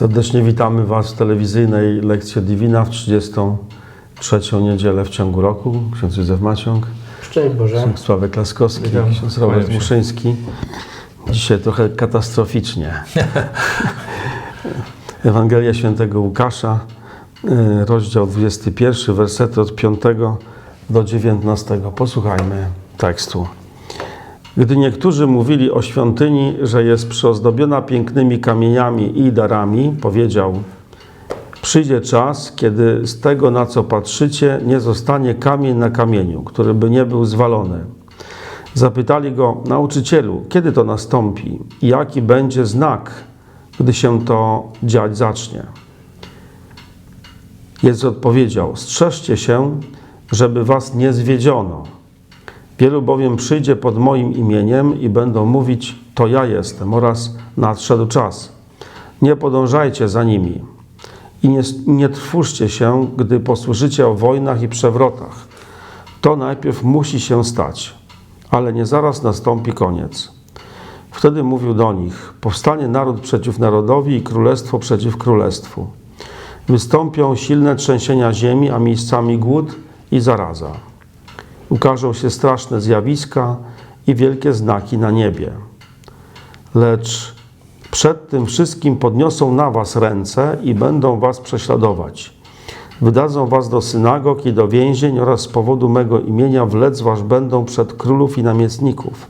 Serdecznie witamy Was w telewizyjnej lekcji Divina w 33. niedzielę w ciągu roku. Ksiądz Józef Maciąg, Szczęść Boże. ksiądz Sławek Laskowski, Witam. ksiądz Robert się. Muszyński. Dzisiaj trochę katastroficznie. Ewangelia Świętego Łukasza, y, rozdział 21, wersety od 5 do 19. Posłuchajmy tekstu. Gdy niektórzy mówili o świątyni, że jest przyozdobiona pięknymi kamieniami i darami, powiedział: Przyjdzie czas, kiedy z tego, na co patrzycie, nie zostanie kamień na kamieniu, który by nie był zwalony. Zapytali go, nauczycielu, kiedy to nastąpi i jaki będzie znak, gdy się to dziać zacznie? Jezus odpowiedział: Strzeżcie się, żeby was nie zwiedziono. Wielu bowiem przyjdzie pod moim imieniem i będą mówić: To ja jestem, oraz nadszedł czas. Nie podążajcie za nimi i nie, nie trwóżcie się, gdy posłyszycie o wojnach i przewrotach. To najpierw musi się stać, ale nie zaraz nastąpi koniec. Wtedy mówił do nich: Powstanie naród przeciw narodowi i królestwo przeciw królestwu. Wystąpią silne trzęsienia ziemi, a miejscami głód i zaraza ukażą się straszne zjawiska i wielkie znaki na niebie. Lecz przed tym wszystkim podniosą na was ręce i będą was prześladować. Wydadzą was do synagog i do więzień oraz z powodu mego imienia wlec was będą przed królów i namiestników.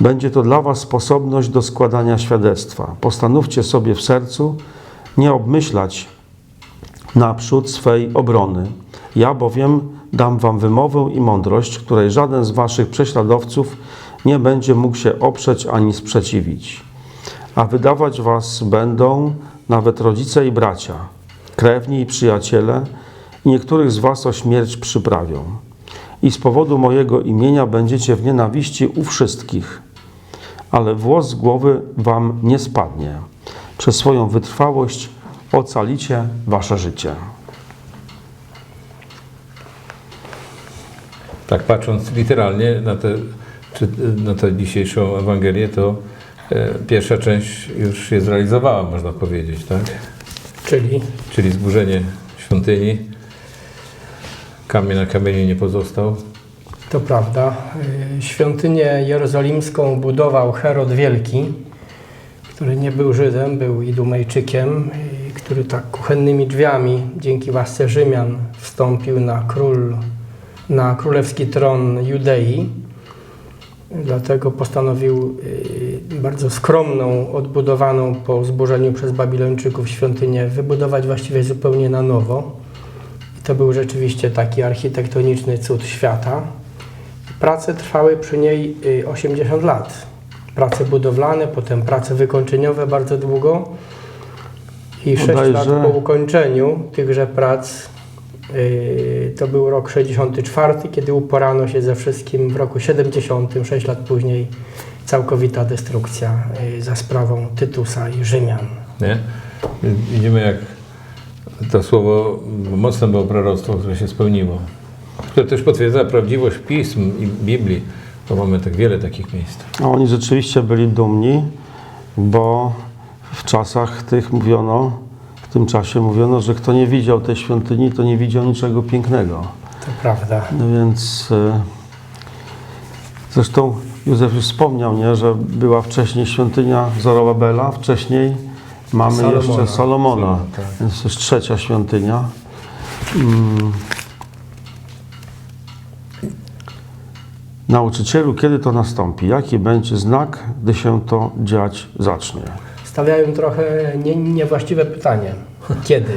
Będzie to dla was sposobność do składania świadectwa. Postanówcie sobie w sercu nie obmyślać naprzód swej obrony. Ja bowiem dam wam wymowę i mądrość, której żaden z waszych prześladowców nie będzie mógł się oprzeć ani sprzeciwić. A wydawać was będą nawet rodzice i bracia, krewni i przyjaciele, i niektórych z was o śmierć przyprawią. I z powodu mojego imienia będziecie w nienawiści u wszystkich, ale włos z głowy wam nie spadnie. Przez swoją wytrwałość ocalicie wasze życie. Tak, patrząc literalnie na tę czy, na tę dzisiejszą Ewangelię, to e, pierwsza część już się zrealizowała, można powiedzieć, tak? Czyli Czyli zburzenie świątyni. Kamień na kamieniu nie pozostał. to prawda. y, Świątynię jerozolimską budował Herod Wielki, który nie był Żydem, był Idumejczykiem, y, który tak kuchennymi drzwiami dzięki łasce Rzymian wstąpił na król, na królewski tron Judei. Dlatego postanowił y, bardzo skromną, odbudowaną po zburzeniu przez Babilończyków świątynię wybudować właściwie zupełnie na nowo. I to był rzeczywiście taki architektoniczny cud świata. Prace trwały przy niej y, 80 lat. Prace budowlane, potem prace wykończeniowe bardzo długo. I 6 lat po ukończeniu tychże prac y, to był rok 64, kiedy uporano się ze wszystkim. W roku 70, 6 lat później, całkowita destrukcja y, za sprawą Tytusa i Rzymian. Nie? Widzimy, jak to słowo mocne było proroctwo, które się spełniło. Które też potwierdza prawdziwość pism i Biblii, bo mamy tak wiele takich miejsc. A oni rzeczywiście byli dumni, bo w czasach tych mówiono, w tym czasie mówiono, że kto nie widział tej świątyni, to nie widział niczego pięknego. To prawda. No więc e, zresztą Józef już wspomniał, nie, że była wcześniej świątynia Zorobabela, wcześniej mamy Salomona. jeszcze Salomona, Salomon, tak. więc to jest trzecia świątynia. Mm. Nauczycielu, kiedy to nastąpi? Jaki będzie znak, gdy się to dziać zacznie? Stawiają trochę nie, niewłaściwe pytanie. Kiedy?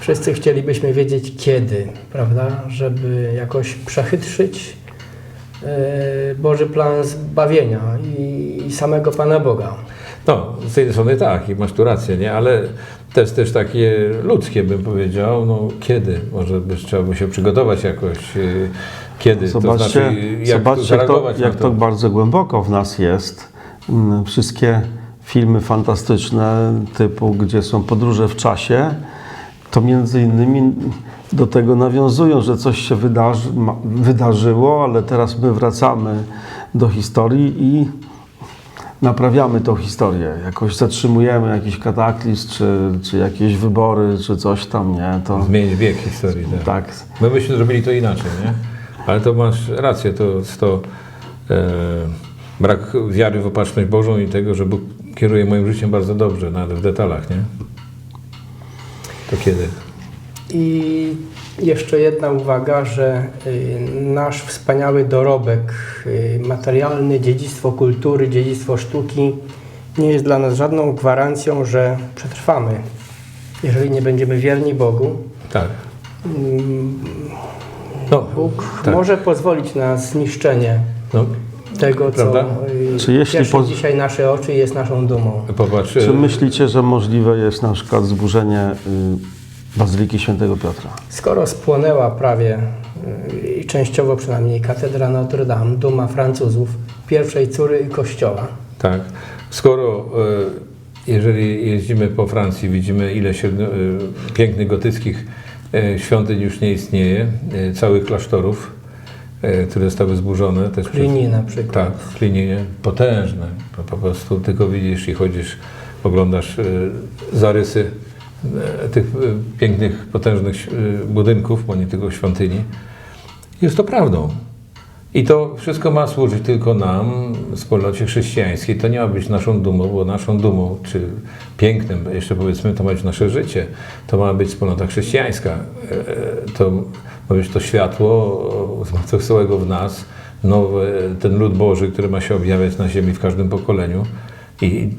Wszyscy chcielibyśmy wiedzieć kiedy, prawda? Żeby jakoś przechytrzyć e, Boży plan zbawienia i, i samego Pana Boga. No, z jednej strony tak, i masz tu rację, nie? Ale też też takie ludzkie bym powiedział, no kiedy? Może by trzeba by się przygotować jakoś, yy, kiedy? Zobaczcie, to znaczy, jak zobaczcie jak, to, zareagować jak na to bardzo głęboko w nas jest. Mm, Wszystkie filmy fantastyczne typu, gdzie są podróże w czasie, to między innymi do tego nawiązują, że coś się wydarzy, wydarzyło, ale teraz my wracamy do historii i naprawiamy tą historię, jakoś zatrzymujemy jakiś kataklizm, czy, czy jakieś wybory, czy coś tam, nie? To Zmienić bieg historii. Tak. tak. My byśmy zrobili to inaczej, nie? Ale to masz rację, to to e, brak wiary w opatrzność Bożą i tego, że Bóg kieruje moim życiem bardzo dobrze, nawet w detalach, nie? To kiedy? I jeszcze jedna uwaga, że y, nasz wspaniały dorobek y, materialny, dziedzictwo kultury, dziedzictwo sztuki nie jest dla nas żadną gwarancją, że przetrwamy. Jeżeli nie będziemy wierni Bogu, Tak. mm, No, Bóg tak. może pozwolić na zniszczenie no tego, co Prawda? y, Czy jeśli cieszy poz- dzisiaj nasze oczy i jest naszą dumą. popatrz. Czy e, myślicie, że możliwe jest na przykład zburzenie y, Bazyliki Świętego Piotra? Skoro spłonęła prawie y, i częściowo przynajmniej katedra Notre Dame, duma Francuzów, pierwszej córy kościoła, Tak. Skoro jeżeli jeździmy po Francji, widzimy ile średnio, pięknych gotyckich świątyń już nie istnieje, całych klasztorów, które zostały zburzone. Też przez- Cluny na przykład. Tak, klinienie potężne. To po prostu tylko widzisz i chodzisz, oglądasz e, zarysy e, tych e, pięknych, potężnych e, budynków, bo nie tylko świątyni. Jest to prawdą. I to wszystko ma służyć tylko nam, wspólnocie chrześcijańskiej. To nie ma być naszą dumą, bo naszą dumą, czy pięknem, jeszcze powiedzmy, to ma być nasze życie. To ma być wspólnota chrześcijańska. E, To być to światło zmartwychwstałego w nas, nowy, ten lud Boży, który ma się objawiać na ziemi w każdym pokoleniu. I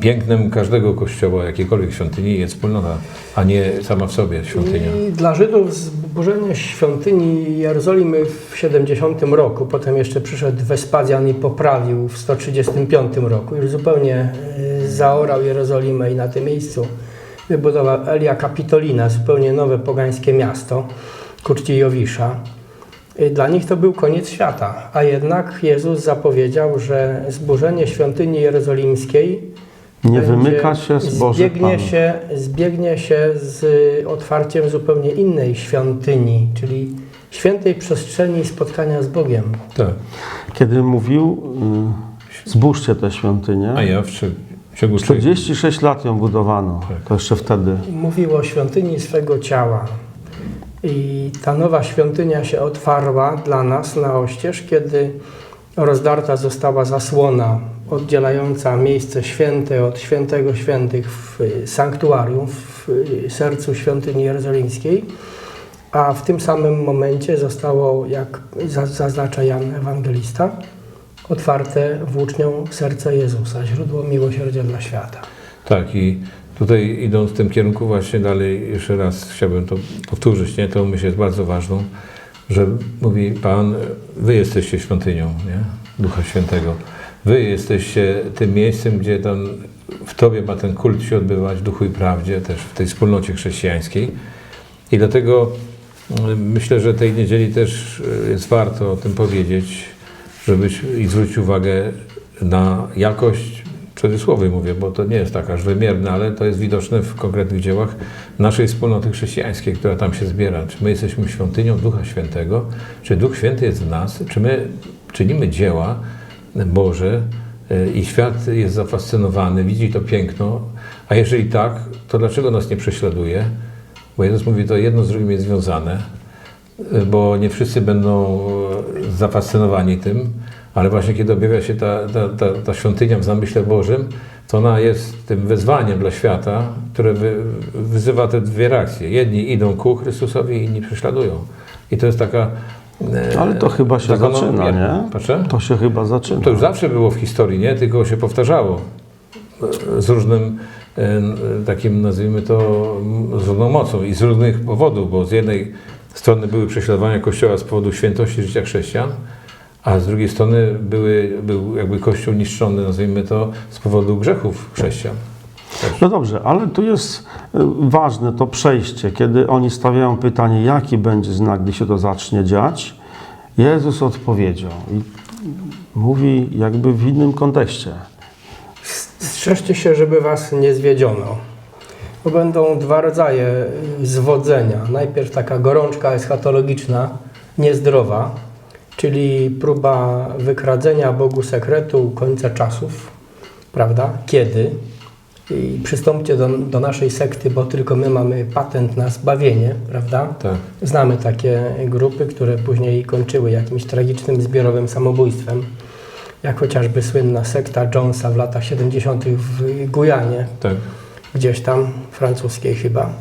pięknem każdego kościoła, jakiejkolwiek świątyni jest wspólnota, a nie sama w sobie świątynia. I dla Żydów zburzenie świątyni Jerozolimy w 70 roku, potem jeszcze przyszedł Wespazjan i poprawił w 135 roku. Już zupełnie y, zaorał Jerozolimę i na tym miejscu wybudował Elia Capitolina, zupełnie nowe pogańskie miasto ku czci Jowisza. Y, Dla nich to był koniec świata, a jednak Jezus zapowiedział, że zburzenie świątyni jerozolimskiej Nie będzie- wymyka się z Bożych zbiegnie się, zbiegnie się z otwarciem zupełnie innej świątyni, czyli świętej przestrzeni spotkania z Bogiem. Tak. Kiedy mówił, y, zbóżcie tę świątynię, A ja w, ciągu trzech 46 lat ją budowano, Tak. to jeszcze wtedy. Mówił o świątyni swego ciała. I ta nowa świątynia się otwarła dla nas na oścież, kiedy rozdarta została zasłona oddzielająca miejsce święte od świętego świętych w y, sanktuarium, w y, sercu świątyni jerozolimskiej. A w tym samym momencie zostało, jak za- zaznacza Jan Ewangelista, otwarte włócznią serce Jezusa, źródło miłosierdzia dla świata. Tak, i tutaj idąc w tym kierunku właśnie dalej, jeszcze raz chciałbym to powtórzyć, nie? to myślę jest bardzo ważną, że mówi Pan, wy jesteście świątynią nie? Ducha Świętego. Wy jesteście tym miejscem, gdzie tam w Tobie ma ten kult się odbywać, duchu i prawdzie, też w tej wspólnocie chrześcijańskiej. I dlatego mm, myślę, że tej niedzieli też y, jest warto o tym powiedzieć, żebyś i zwrócić uwagę na jakość, cudzysłowie mówię, bo to nie jest tak aż wymierne, ale to jest widoczne w konkretnych dziełach naszej wspólnoty chrześcijańskiej, która tam się zbiera. Czy my jesteśmy świątynią Ducha Świętego, czy Duch Święty jest w nas, czy my czynimy dzieła Boże y, i świat jest zafascynowany, widzi to piękno, a jeżeli tak, to dlaczego nas nie prześladuje? Bo Jezus mówi, to jedno z drugim jest związane, y, bo nie wszyscy będą y, zafascynowani tym, ale właśnie kiedy objawia się ta, ta, ta, ta świątynia w zamyśle Bożym, to ona jest tym wezwaniem dla świata, które wy, wyzywa te dwie reakcje. Jedni idą ku Chrystusowi, inni prześladują. I to jest taka... e, Ale to chyba się zaczyna, zakonomierna. nie? Proszę? To się chyba zaczyna. To już zawsze było w historii, nie? Tylko się powtarzało z różnym e, takim, nazwijmy to, z różną mocą i z różnych powodów, bo z jednej strony były prześladowania Kościoła z powodu świętości życia chrześcijan, a z drugiej strony były, był jakby Kościół niszczony, nazwijmy to, z powodu grzechów chrześcijan. No dobrze, ale tu jest y, ważne to przejście, kiedy oni stawiają pytanie, jaki będzie znak, gdy się to zacznie dziać. Jezus odpowiedział i mówi jakby w innym kontekście. Strzeżcie się, żeby was nie zwiedziono. Bo będą dwa rodzaje zwodzenia. Najpierw taka gorączka eschatologiczna, niezdrowa, czyli próba wykradzenia Bogu sekretu końca czasów, prawda? Kiedy? I przystąpcie do, do naszej sekty, bo tylko my mamy patent na zbawienie, prawda? Tak. Znamy takie grupy, które później kończyły jakimś tragicznym zbiorowym samobójstwem, jak chociażby słynna sekta Jonesa w latach 70. w Gujanie, Tak. gdzieś tam, francuskiej chyba.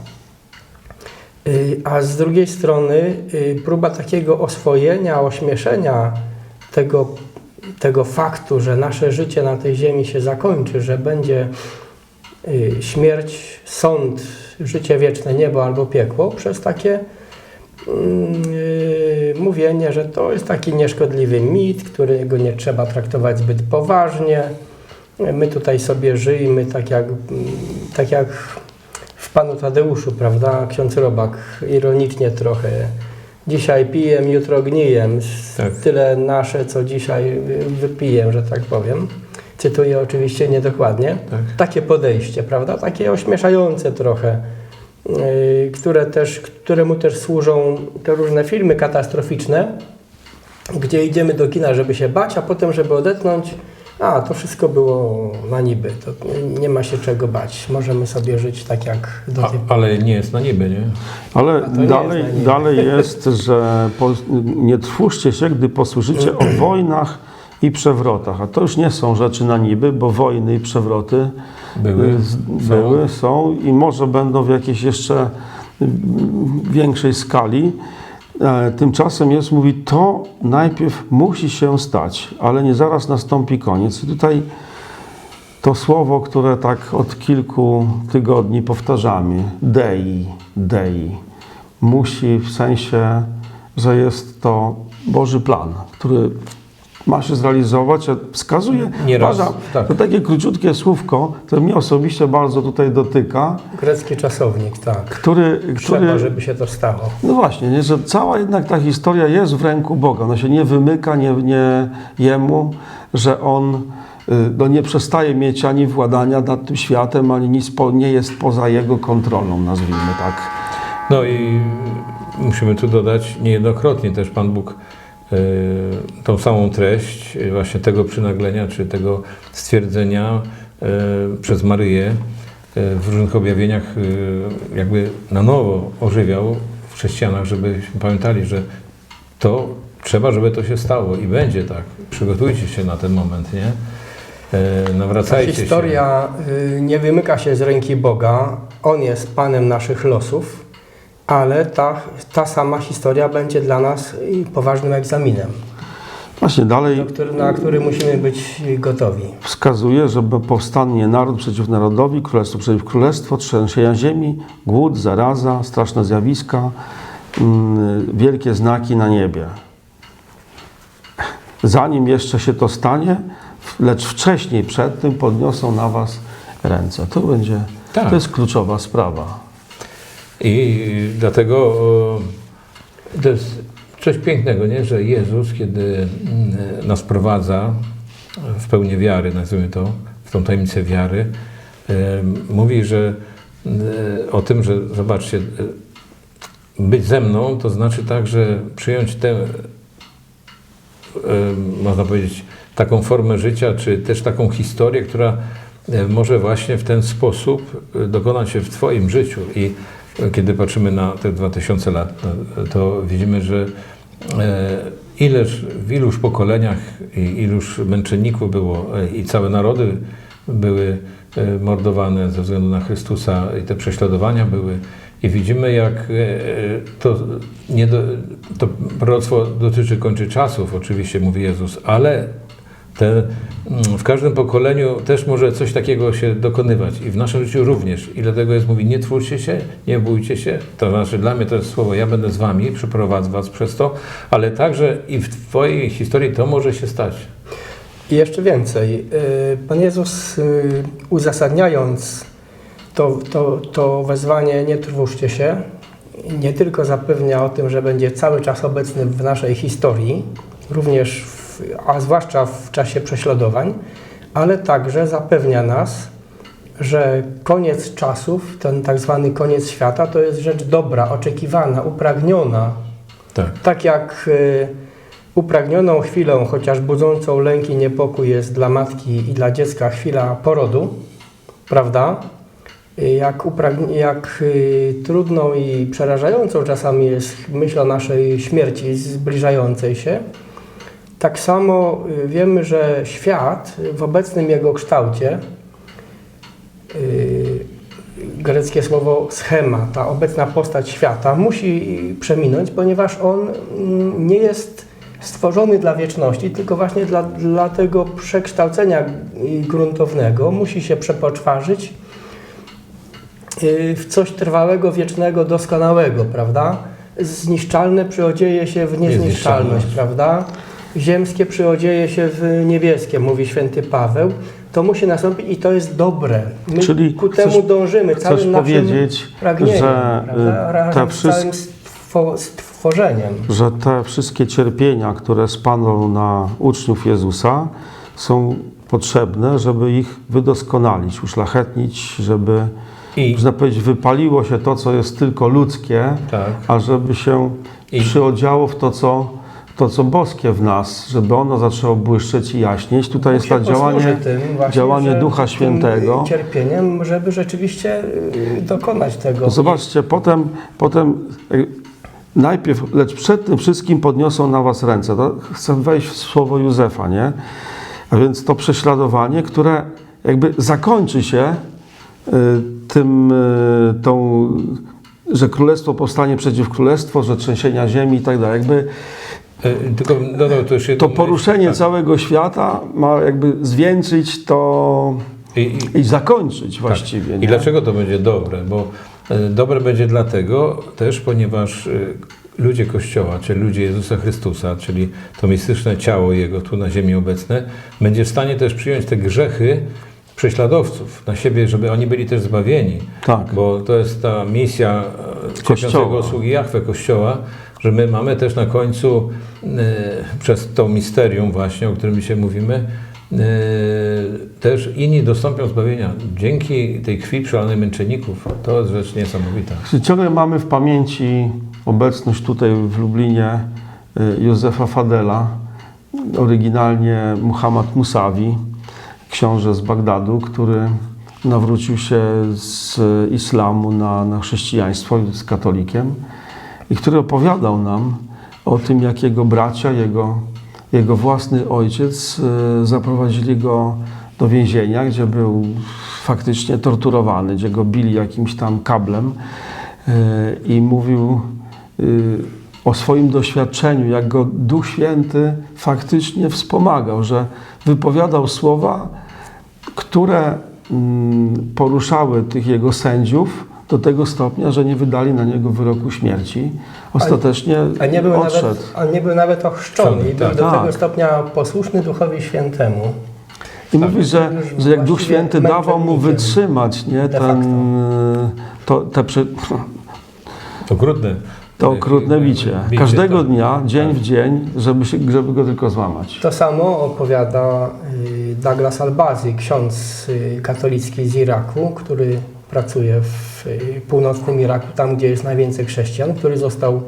A z drugiej strony y, próba takiego oswojenia, ośmieszenia tego, tego faktu, że nasze życie na tej ziemi się zakończy, że będzie y, śmierć, sąd, życie wieczne, niebo albo piekło, przez takie mm, y, mówienie, że to jest taki nieszkodliwy mit, którego nie trzeba traktować zbyt poważnie. My tutaj sobie żyjmy tak jak, mm, tak jak w Panu Tadeuszu, prawda? Ksiądz Robak ironicznie trochę. Dzisiaj piję, jutro gniję. Tak. Tyle nasze, co dzisiaj wypiję, że tak powiem. Cytuję oczywiście niedokładnie. Tak. Takie podejście, prawda? Takie ośmieszające trochę, yy, które też, któremu też służą te różne filmy katastroficzne, gdzie idziemy do kina, żeby się bać, a potem, żeby odetchnąć, a to wszystko było na niby, to nie ma się czego bać. Możemy sobie żyć tak jak do tej ale nie jest na niby, nie? Ale dalej, jest dalej jest, że po, nie trwóżcie się, gdy posłyszycie o wojnach i przewrotach. A to już nie są rzeczy na niby, bo wojny i przewroty Były, y, z- są. były są i może będą w jakiejś jeszcze y, większej skali. E, Tymczasem jest, mówi, to najpierw musi się stać, ale nie zaraz nastąpi koniec. I tutaj to słowo, które tak od kilku tygodni powtarzamy, Dei, Dei, musi w sensie, że jest to Boży plan, który ma się zrealizować, wskazuje, Nieraz, uważam, tak. to takie króciutkie słówko, które mnie osobiście bardzo tutaj dotyka, grecki czasownik, tak. który, Trzeba, który żeby się to stało. no właśnie, nie, że cała jednak ta historia jest w ręku Boga. Ona się nie wymyka nie, nie Jemu, że On y, no, nie przestaje mieć ani władania nad tym światem, ani nic po, nie jest poza Jego kontrolą, nazwijmy tak. No i musimy tu dodać niejednokrotnie też Pan Bóg tą samą treść e, właśnie tego przynaglenia, czy tego stwierdzenia e, przez Maryję w różnych objawieniach jakby na nowo ożywiał w chrześcijanach, żebyśmy pamiętali, że to trzeba, żeby to się stało i będzie tak. Przygotujcie się na ten moment, nie? Ta Nawracajcie się. historia y, nie wymyka się z ręki Boga. On jest Panem naszych losów, ale ta, ta sama historia będzie dla nas poważnym egzaminem, Właśnie dalej który, na który musimy być gotowi. wskazuje, że powstanie naród przeciw narodowi, królestwo przeciw królestwo, trzęsienia ziemi, głód, zaraza, straszne zjawiska, mm, wielkie znaki na niebie. Zanim jeszcze się to stanie, lecz wcześniej przed tym podniosą na was ręce. To będzie, Tak. to jest kluczowa sprawa. I dlatego o, to jest coś pięknego, nie? że Jezus, kiedy mm, nas prowadza w pełni wiary, nazwijmy to, w tą tajemnicę wiary, em, mówi, że e, o tym, że zobaczcie, e, być ze mną to znaczy także przyjąć tę, można powiedzieć, taką formę życia, czy też taką historię, która e, może właśnie w ten sposób e, dokonać się w Twoim życiu. I e, kiedy patrzymy na te 2000 lat, to widzimy, że e, ileż, w iluż pokoleniach i iluż męczenników było e, i całe narody były e, mordowane ze względu na Chrystusa i te prześladowania były. I widzimy, jak to, nie do, to proroctwo dotyczy kończy czasów, oczywiście, mówi Jezus, ale mm, w każdym pokoleniu też może coś takiego się dokonywać i w naszym życiu również. I dlatego jest mówi, nie twórzcie się, nie bójcie się. To znaczy dla mnie to jest słowo, ja będę z wami, przeprowadzę was przez to, ale także i w twojej historii to może się stać. I jeszcze więcej. y, Pan Jezus y, uzasadniając to, to, to wezwanie nie trwóżcie się, nie tylko zapewnia o tym, że będzie cały czas obecny w naszej historii, również, w, a zwłaszcza w czasie prześladowań, ale także zapewnia nas, że koniec czasów, ten tak zwany koniec świata, to jest rzecz dobra, oczekiwana, upragniona, Tak. tak jak y, Upragnioną chwilą, chociaż budzącą lęk i niepokój jest dla matki i dla dziecka chwila porodu, prawda? Jak, upragn- jak y, trudną i przerażającą czasami jest myśl o naszej śmierci zbliżającej się, tak samo y, wiemy, że świat w obecnym jego kształcie, y, greckie słowo schema, ta obecna postać świata musi przeminąć, ponieważ on mm, nie jest stworzony dla wieczności, tylko właśnie dla, dla tego przekształcenia gruntownego musi się przepoczwarzyć y, w coś trwałego, wiecznego, doskonałego, prawda? Zniszczalne przyodzieje się w niezniszczalność, Niezniszczalność. prawda? Ziemskie przyodzieje się w niebieskie, mówi święty Paweł. To musi nastąpić i to jest dobre. My Czyli ku chcesz- temu dążymy. Chcesz powiedzieć, że prawda? y, wszystkie, stwo- stworzeniem. że te wszystkie cierpienia, które spadną na uczniów Jezusa, są potrzebne, żeby ich wydoskonalić, uszlachetnić, żeby, I, można powiedzieć, wypaliło się to, co jest tylko ludzkie, tak. a żeby się I- przyodziało w to, co, to, co boskie w nas, żeby ono zaczęło błyszczeć i jaśnieć. Tutaj jest to działanie, właśnie, działanie Ducha tym Świętego. cierpieniem, żeby rzeczywiście y, dokonać tego. Zobaczcie, potem, potem e, najpierw, lecz przed tym wszystkim podniosą na was ręce. To chcę wejść w słowo Józefa, nie? A więc to prześladowanie, które jakby zakończy się e, tym, tą, że królestwo powstanie przeciw królestwo, że trzęsienia ziemi i tak dalej. Jakby Y, Tylko też jedną to myśl, poruszenie tak. całego świata ma jakby zwieńczyć to I, i, i zakończyć właściwie. Tak. nie? I dlaczego to będzie dobre? Bo e, dobre będzie dlatego też, ponieważ e, ludzie Kościoła, czyli ludzie Jezusa Chrystusa, czyli to mistyczne ciało Jego tu na ziemi obecne, będzie w stanie też przyjąć te grzechy prześladowców na siebie, żeby oni byli też zbawieni. Tak. Bo to jest ta misja e, Kościoła. sługi Jahwe Kościoła, że my mamy też na końcu e, przez to misterium właśnie, o którym dzisiaj mówimy, e, też inni dostąpią zbawienia dzięki tej krwi przelanej męczenników. To jest rzecz niesamowita. Ciągle mamy w pamięci obecność tutaj w Lublinie Józefa Fadela, oryginalnie Muhammad Musawi, książę z Bagdadu, który nawrócił się z islamu na, na chrześcijaństwo, jest katolikiem i który opowiadał nam o tym, jak jego bracia, jego, jego własny ojciec y, zaprowadzili go do więzienia, gdzie był faktycznie torturowany, gdzie go bili jakimś tam kablem y, i mówił y, o swoim doświadczeniu, jak go Duch Święty faktycznie wspomagał, że wypowiadał słowa, które mm, poruszały tych jego sędziów do tego stopnia, że nie wydali na niego wyroku śmierci. Ostatecznie A nie był, odszedł. nawet, a nie był nawet ochrzczony i był Tak. do Tak. tego stopnia posłuszny Duchowi Świętemu. I mówi, że, że jak Duch Święty dawał mu wytrzymać nie, ten, to, te przy, To okrutne. To okrutne bicie. Każdego tak. dnia, dzień w dzień, żeby, się, żeby go tylko złamać. To samo opowiada y, Douglas Albazi, ksiądz y, katolicki z Iraku, który pracuje w y, północnym Iraku, tam gdzie jest najwięcej chrześcijan, który został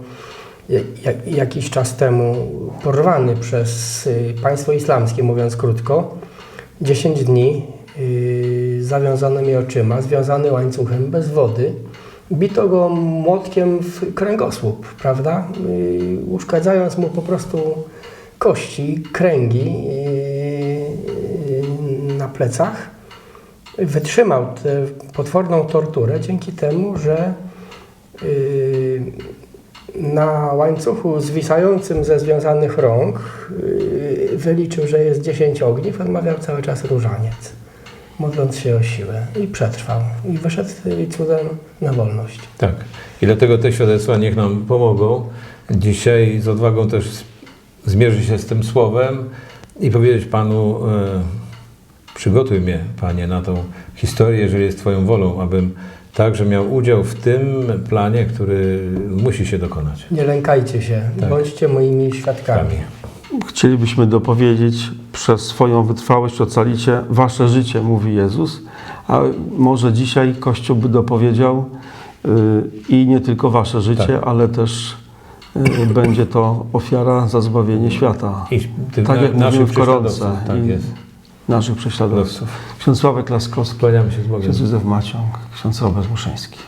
jak- jakiś czas temu porwany przez państwo islamskie, mówiąc krótko. 10 dni zawiązanymi oczyma, związany łańcuchem, bez wody. Bito go młotkiem w kręgosłup, prawda? Uszkadzając mu po prostu kości, kręgi y, na plecach. Wytrzymał tę potworną torturę dzięki temu, że y, na łańcuchu zwisającym ze związanych rąk y, wyliczył, że jest 10 ogniw, odmawiał cały czas różaniec, modląc się o siłę i przetrwał. I wyszedł y, cudem na wolność. Tak. I dlatego te świadectwa niech nam pomogą. Dzisiaj z odwagą też zmierzyć się z tym słowem i powiedzieć Panu, e, przygotuj mnie, Panie, na tą historię, jeżeli jest Twoją wolą, abym także miał udział w tym planie, który musi się dokonać. Nie lękajcie się, Tak. bądźcie moimi świadkami. Chcielibyśmy dopowiedzieć, przez swoją wytrwałość ocalicie wasze życie, mówi Jezus, a może dzisiaj Kościół by dopowiedział y, i nie tylko wasze życie, Tak. ale też y, będzie to ofiara za zbawienie świata. I tych Tak jak mówimy w koronce. Tak. Naszych prześladowców. Ksiądz Sławek Laskowski, Kłaniamy się z Bogiem. ksiądz Józef Maciąg, ksiądz Robert Muszyński.